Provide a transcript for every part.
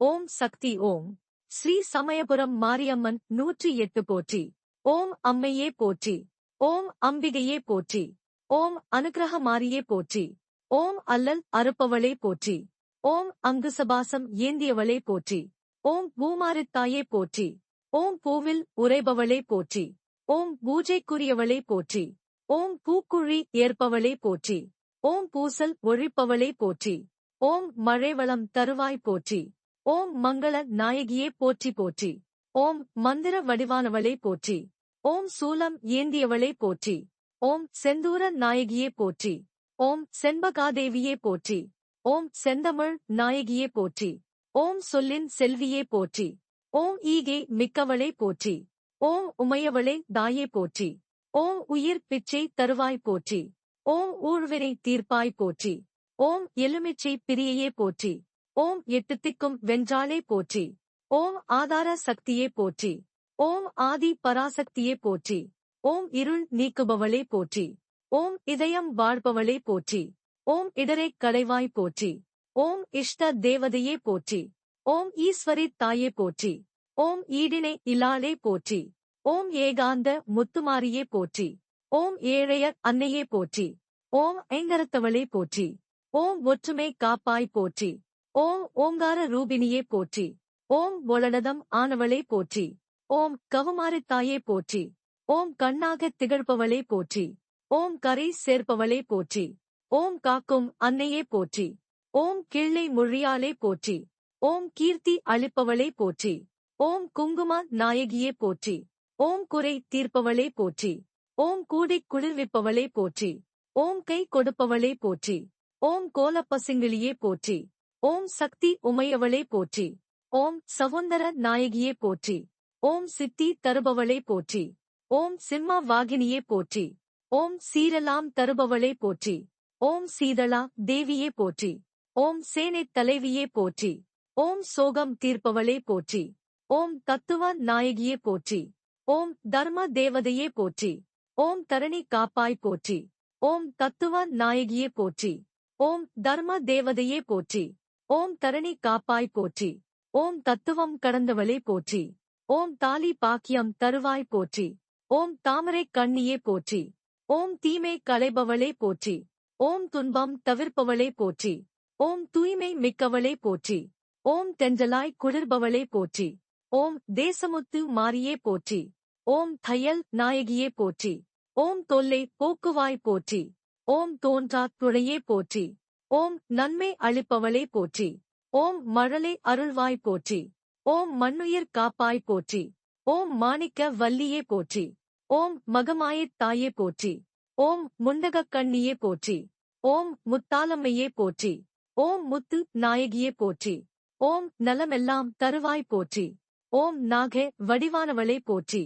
ஓம் சக்தி ஓம் ஸ்ரீ சமயபுரம் மாரியம்மன் நூற்றி எட்டு போற்றி ஓம் அம்மையே போற்றி ஓம் அம்பிகையே போற்றி ஓம் அனுக்கிரக மாரியே போற்றி ஓம் அல்லல் அறுப்பவளே போற்றி ஓம் அங்குசபாசம் ஏந்தியவளே போற்றி ஓம் பூமாரித்தாயே போற்றி ஓம் பூவில் உறைபவளே போற்றி ஓம் பூஜைக்குரியவளே போற்றி ஓம் பூக்குழி ஏற்பவளே போற்றி ஓம் பூசல் ஒழிப்பவளே போற்றி ஓம் மழைவளம் தருவாய் போற்றி ஓம் மங்கள நாயகியே போற்றி போற்றி ஓம் மந்திர வடிவானவளே போற்றி ஓம் சூலம் ஏந்தியவளே போற்றி ஓம் செந்தூர நாயகியே போற்றி ஓம் செண்பகாதேவியே போற்றி ஓம் செந்தமிழ் நாயகியே போற்றி ஓம் சொல்லின் செல்வியே போற்றி ஓம் ஈகே மிக்கவளே போற்றி ஓம் உமையவளே தாயே போற்றி ஓம் உயிர் பிச்சை தருவாய் போற்றி ஓம் ஊழ்வினை தீர்ப்பாய் போற்றி ஓம் எலுமிச்சை பிரியையே போற்றி ஓம் எட்டு திக்கும் வென்றாளே போற்றி ஓம் ஆதார சக்தியே போற்றி ஓம் ஆதி பராசக்தியே போற்றி ஓம் இருள் நீக்குபவளே போற்றி ஓம் இதயம் வாழ்பவளே போற்றி ஓம் இடரை கடைவாய் போற்றி ஓம் இஷ்ட தேவதையே போற்றி ஓம் ஈஸ்வரி தாயே போற்றி ஓம் ஈடினை இலாலே போற்றி ஓம் ஏகாந்த முத்துமாரியே போற்றி ஓம் ஏழையர் அன்னையே போற்றி ஓம் ஐங்கரத்தவளே போற்றி ஓம் ஒற்றுமை காப்பாய் போற்றி ஓம் ஓங்கார ரூபினியே போற்றி ஓம் ஒளடதம் ஆனவளே போற்றி ஓம் கவுமாரித்தாயே போற்றி ஓம் கண்ணாக திகழ்பவளே போற்றி ஓம் கரை சேர்ப்பவளே போற்றி ஓம் காக்கும் அன்னையே போற்றி ஓம் கிள்ளை மொழியாலே போற்றி ஓம் கீர்த்தி அளிப்பவளே போற்றி ஓம் குங்கும நாயகியே போற்றி ஓம் குறை தீர்ப்பவளே போற்றி ஓம் கூடை குளிர்விப்பவளே போற்றி ஓம் கை கொடுப்பவளே போற்றி ஓம் கோலப்பசிங்கிலியே போற்றி ஓம் சக்தி உமையவளே போற்றி ஓம் சவுந்தர நாயகியே போற்றி ஓம் சித்தி தருபவளே போற்றி ஓம் சிம்ம வாகினியே போற்றி ஓம் சீரலாம் தருபவளே போற்றி ஓம் சீதளா தேவியே போற்றி ஓம் சேனை தலைவியே போற்றி ஓம் சோகம் தீர்ப்பவளே போற்றி ஓம் தத்துவ நாயகியே போற்றி ஓம் தர்ம தேவதையே போற்றி ஓம் தரணி காப்பாய் போற்றி ஓம் தத்துவ நாயகியே போற்றி ஓம் தர்ம தேவதையே போற்றி ஓம் தரணி காப்பாய் போற்றி ஓம் தத்துவம் கடந்தவளே போற்றி ஓம் தாலி பாக்கியம் தருவாய் போற்றி ஓம் தாமரை கண்ணியே போற்றி ஓம் தீமை களைபவளே போற்றி ஓம் துன்பம் தவிர்ப்பவளே போற்றி ஓம் தூய்மை மிக்கவளே போற்றி ஓம் தென்றலாய் குளிர்பவளே போற்றி ஓம் தேசமுத்து மாரியே போற்றி ஓம் தையல் நாயகியே போற்றி ஓம் தொல்லை போக்குவாய் போற்றி ஓம் தோன்றா துணையே போற்றி ஓம் நன்மை அளிப்பவளே போற்றி ஓம் மழலை அருள்வாய் போற்றி ஓம் மண்ணுயிர் காப்பாய் போற்றி ஓம் மாணிக்க வல்லியே போற்றி ஓம் மகமாயத் தாயே போற்றி ஓம் முண்டகக் கண்ணியே போற்றி ஓம் முத்தாலம்மையே போற்றி ஓம் முத்து நாயகியே போற்றி ஓம் நலமெல்லாம் தருவாய் போற்றி ஓம் நாக வடிவானவளே போற்றி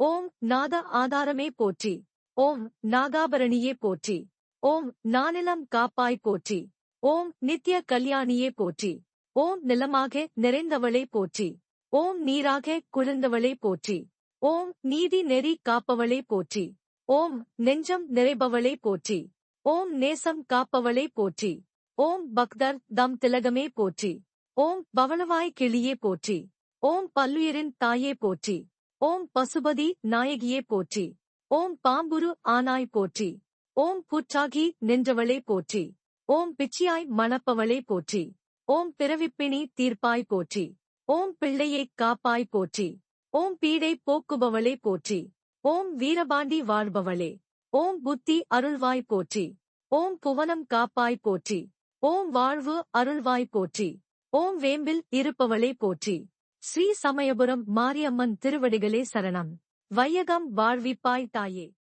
ஓம் நாத ஆதாரமே போற்றி ஓம் நாகாபரணியே போற்றி ஓம் நானிலம் காப்பாய் போற்றி ஓம் நித்ய கல்யாணியே போற்றி ஓம் நிலமாக நிறைந்தவளே போற்றி ஓம் நீராக குளிர்ந்தவளே போற்றி ஓம் நீதி நெறி காப்பவளே போற்றி ஓம் நெஞ்சம் நிறைபவளே போற்றி ஓம் நேசம் காப்பவளே போற்றி ஓம் பக்தர் தம் திலகமே போற்றி ஓம் பவளவாய் கிளியே போற்றி ஓம் பல்லுயிரின் தாயே போற்றி ஓம் பசுபதி நாயகியே போற்றி ஓம் பாம்புரு ஆனாய் போற்றி ஓம் புற்றாகி நின்றவளே போற்றி. ஓம் பிச்சியாய் மணப்பவளே போற்றி. ஓம் பிறவிப்பிணி தீர்ப்பாய் போற்றி. ஓம் பிள்ளையைக் காப்பாய் போற்றி. ஓம் பீடை போக்குபவளே போற்றி. ஓம் வீரபாண்டி வாழ்பவளே. ஓம் புத்தி அருள்வாய் போற்றி. ஓம் புவனம் காப்பாய் போற்றி. ஓம் வாழ்வு அருள்வாய் போற்றி. ஓம் வேம்பில் இருப்பவளே போற்றி. ஸ்ரீ சமயபுரம் மாரியம்மன் திருவடிகளே சரணம். வையகம் வாழ்விப்பாய் தாயே.